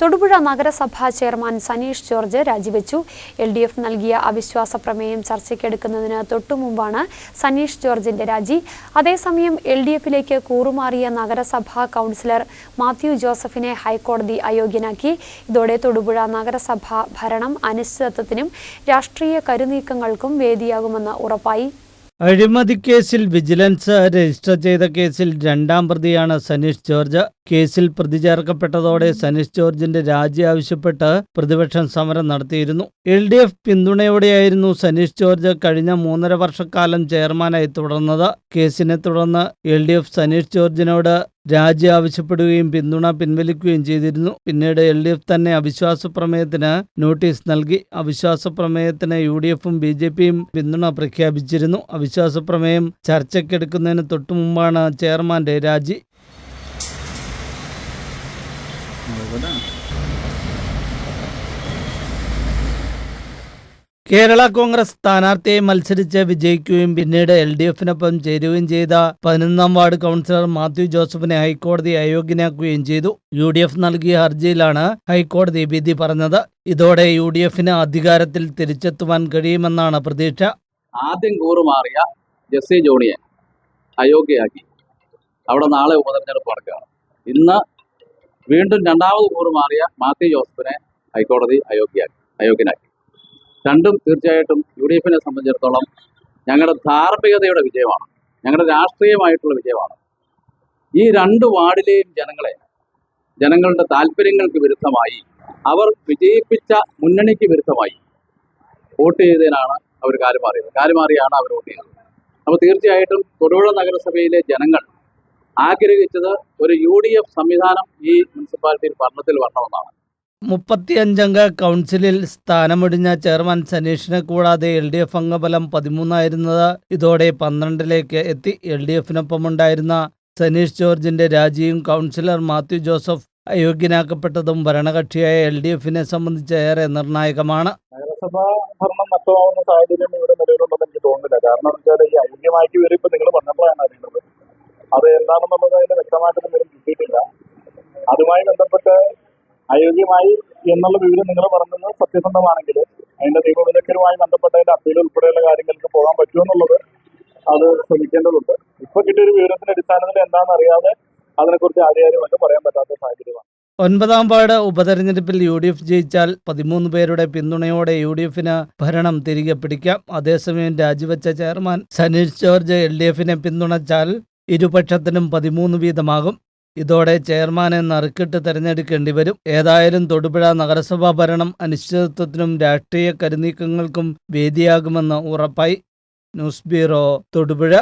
തൊടുപുഴ നഗരസഭാ chairman Saneesh George രാജിവെച്ചു. L D F നൽകിയ അവിശ്വാസ പ്രമേയം ചർച്ചയ്ക്കെടുക്കുന്നതിന് തൊട്ടുമുമ്പാണ് സനീഷ് ജോർജിന്റെ രാജി. അതേസമയം എൽ ഡി എഫിലേക്ക് കൂറുമാറിയ നഗരസഭാ കൗൺസിലർ മാത്യു ജോസഫിനെ ഹൈക്കോടതി അയോഗ്യനാക്കി. ഇതോടെ തൊടുപുഴ നഗരസഭാ ഭരണം അനിശ്ചിതത്വത്തിനും രാഷ്ട്രീയ കരുനീക്കങ്ങൾക്കും വേദിയാകുമെന്ന് ഉറപ്പായി. അഴിമതിക്കേസിൽ വിജിലൻസ് രജിസ്റ്റർ ചെയ്ത കേസിൽ രണ്ടാം പ്രതിയാണ് സനീഷ് ജോർജ്. കേസിൽ പ്രതി ചേർക്കപ്പെട്ടതോടെ സനീഷ് ജോർജിന്റെ രാജി ആവശ്യപ്പെട്ട് പ്രതിപക്ഷം സമരം നടത്തിയിരുന്നു. എൽ ഡി എഫ് പിന്തുണയോടെയായിരുന്നു സനീഷ് ജോർജ് കഴിഞ്ഞ മൂന്നര വർഷക്കാലം ചെയർമാനായി തുടർന്നത്. കേസിനെ തുടർന്ന് എൽ ഡി എഫ് സനീഷ് ജോർജിനോട് രാജി ആവശ്യപ്പെടുകയും പിന്തുണ പിൻവലിക്കുകയും ചെയ്തിരുന്നു. പിന്നീട് എൽ ഡി എഫ് തന്നെ അവിശ്വാസ പ്രമേയത്തിന് നോട്ടീസ് നൽകി. അവിശ്വാസ പ്രമേയത്തിന് യു ഡി എഫും ബി ജെ പിയും പിന്തുണ പ്രഖ്യാപിച്ചിരുന്നു. അവിശ്വാസ പ്രമേയം ചർച്ചയ്ക്കെടുക്കുന്നതിന് തൊട്ടുമുമ്പാണ് ചെയർമാന്റെ രാജി. കേരള കോൺഗ്രസ് സ്ഥാനാർത്ഥിയെ മത്സരിച്ച് വിജയിക്കുകയും പിന്നീട് എൽ ഡി എഫിനൊപ്പം ചേരുകയും ചെയ്ത പതിനൊന്നാം വാർഡ് കൗൺസിലർ മാത്യു ജോസഫിനെ ഹൈക്കോടതി അയോഗ്യനാക്കുകയും ചെയ്തു. യു ഡി എഫ് നൽകിയ ഹർജിയിലാണ് ഹൈക്കോടതി വിധി പറഞ്ഞത്. ഇതോടെ യു ഡി എഫിന് അധികാരത്തിൽ തിരിച്ചെത്തുവാൻ കഴിയുമെന്നാണ് പ്രതീക്ഷ. ആദ്യം കൂറുമാറിയ ജെസ്സി ജോണിയെ അയോഗ്യയാക്കി. അവിടെ നാളെ ഉപതെരഞ്ഞെടുപ്പ് നടക്കുകയാണ്. ഇന്ന് വീണ്ടും രണ്ടാമത് കൂറുമാറിയ മാത്യു ജോസഫിനെ ഹൈക്കോടതി അയോഗ്യയാക്കി അയോഗ്യനാക്കി. രണ്ടും തീർച്ചയായിട്ടും യു ഡി എഫിനെ സംബന്ധിച്ചിടത്തോളം ഞങ്ങളുടെ ധാർമ്മികതയുടെ വിജയമാണ്. ഞങ്ങളുടെ രാഷ്ട്രീയമായിട്ടുള്ള വിജയമാണ്. ഈ രണ്ട് വാർഡിലെയും ജനങ്ങളെ ജനങ്ങളുടെ താല്പര്യങ്ങൾക്ക് വിരുദ്ധമായി അവർ വിജയിപ്പിച്ച മുന്നണിക്ക് വിരുദ്ധമായി വോട്ട് ചെയ്തതിനാണ് അവർ കാലുമാറിയത് കാലുമാറിയാണ് അവർ വോട്ട് ചെയ്തത്. അപ്പോൾ തീർച്ചയായിട്ടും തൊടുപുഴ നഗരസഭയിലെ ജനങ്ങൾ ആഗ്രഹിച്ചത് ഒരു യു ഡി എഫ് സംവിധാനം ഈ മുനിസിപ്പാലിറ്റിയിൽ ഭരണത്തിൽ വരണമെന്നാണ്. മുപ്പത്തിയഞ്ചംഗ കൗൺസിലിൽ സ്ഥാനമൊഴിഞ്ഞ ചെയർമാൻ സനീഷിനെ കൂടാതെ എൽ ഡി എഫ് അംഗബലം പതിമൂന്നായിരുന്നത്. ഇതോടെ പന്ത്രണ്ടിലേക്ക് എത്തി എൽ ഡി എഫിനൊപ്പമുണ്ടായിരുന്ന സനീഷ് ജോർജിന്റെ രാജിയും കൗൺസിലർ മാത്യു ജോസഫ് അയോഗ്യനാക്കപ്പെട്ടതും ഭരണകക്ഷിയായ എൽ ഡി എഫിനെ സംബന്ധിച്ച് ഏറെ നിർണായകമാണ്. നഗരസഭ ഭരണം സാഹചര്യം എനിക്ക് കാരണം ഈ നിങ്ങൾ വ്യക്തമായിട്ടൊന്നും വരും കിട്ടിയിട്ടില്ല. അതുമായി ബന്ധപ്പെട്ട് അയോഗ്യമായി എന്നുള്ള വിവരം നിങ്ങൾ പറഞ്ഞത് സത്യസന്ധമാണെങ്കിൽ അതിന്റെ നിയമവിദഗ്ധരുമായി ബന്ധപ്പെട്ടതിന്റെ അപ്പീൽ ഉൾപ്പെടെയുള്ള കാര്യങ്ങൾക്ക് പോകാൻ പറ്റുമെന്നുള്ളത് അത് ശ്രമിക്കേണ്ടതുണ്ട്. ഇപ്പൊ കിട്ടിയൊരു വിവരത്തിന്റെ അടിസ്ഥാനത്തിൽ എന്താണെന്ന് അറിയാതെ അതിനെക്കുറിച്ച് ആധികാരികമായിട്ട് പറയാൻ പറ്റാത്ത സാഹചര്യമാണ്. ഒൻപതാം വാർഡ് ഉപതെരഞ്ഞെടുപ്പിൽ യു ഡി എഫ് ജയിച്ചാൽ പതിമൂന്ന് പേരുടെ പിന്തുണയോടെ യു ഡി എഫിന് ഭരണം തിരികെ പിടിക്കാം. അതേസമയം രാജിവെച്ച chairman Saneesh George L D എഫിനെ പിന്തുണച്ചാൽ ഇരുപക്ഷത്തിനും പതിമൂന്ന് വീതമാകും. ഇതോടെ ചെയർമാനെ നറുക്കിട്ട് തെരഞ്ഞെടുക്കേണ്ടി വരും. ഏതായാലും തൊടുപുഴ നഗരസഭാ ഭരണം അനിശ്ചിതത്വത്തിനും രാഷ്ട്രീയ കരുനീക്കങ്ങൾക്കും വേദിയാകുമെന്ന് ഉറപ്പായി. News bureau Thodupuzha.